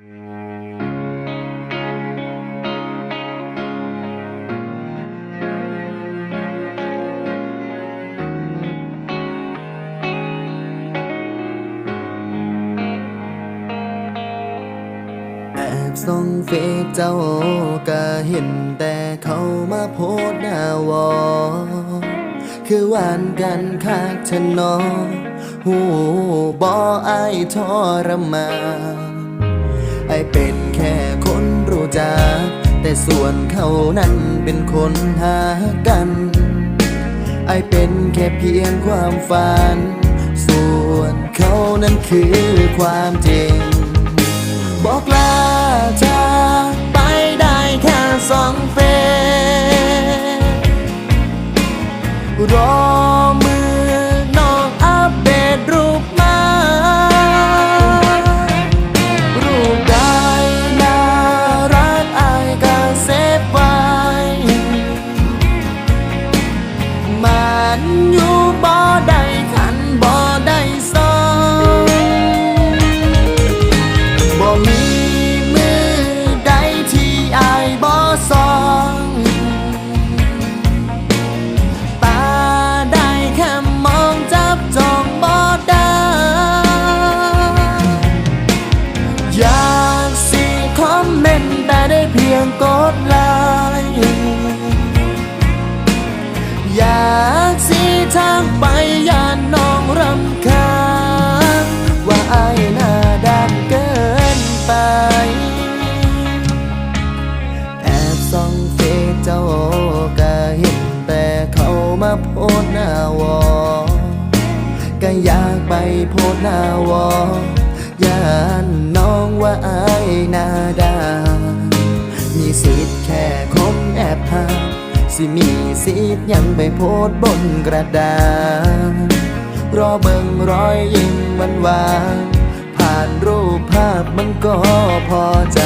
แอบส่องเฟซเจ้าก็เห็นแต่เขามาโพสหน้าวอ คือหวานกันคักเธอนอหูบออายทรมาน เป็นแค่คนรู้จัก แต่ส่วนเขานั้นเป็นคนหากัน ไอเป็นแค่เพียงความฝัน ส่วนเขานั้นคือความจริง บอกลา กดไลอยากสิทางไปยานน้องรำคาญว่าอายหน้าด้านเกินไป แอบส่องเฟซเจ้าก็เห็นแต่เขามาโพสหน้าวอ ก็อยากไปโพสหน้าวอยานน้องว่าอายหน้าด้าน สิทธิ์แค่คมแอบหาสิมีสิทธิ์ยังไปโพสบนกระดาษรอเบิ่งรอยยิ้มวันวานผ่านรูปภาพมันก็พอใจ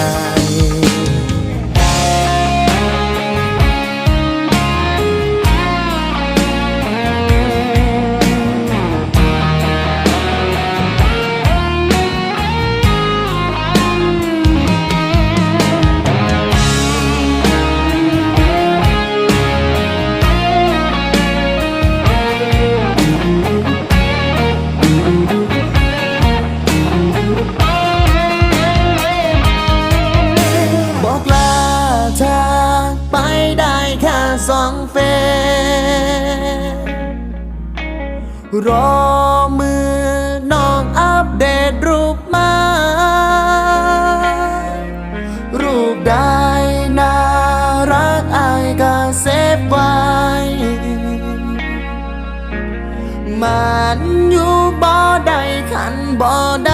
เฟรอมือน้องอัปเดตรูปมา รูปได้น่ารักอายก็เซฟไว้ มันอยู่บ่ได้ขันบ่ได้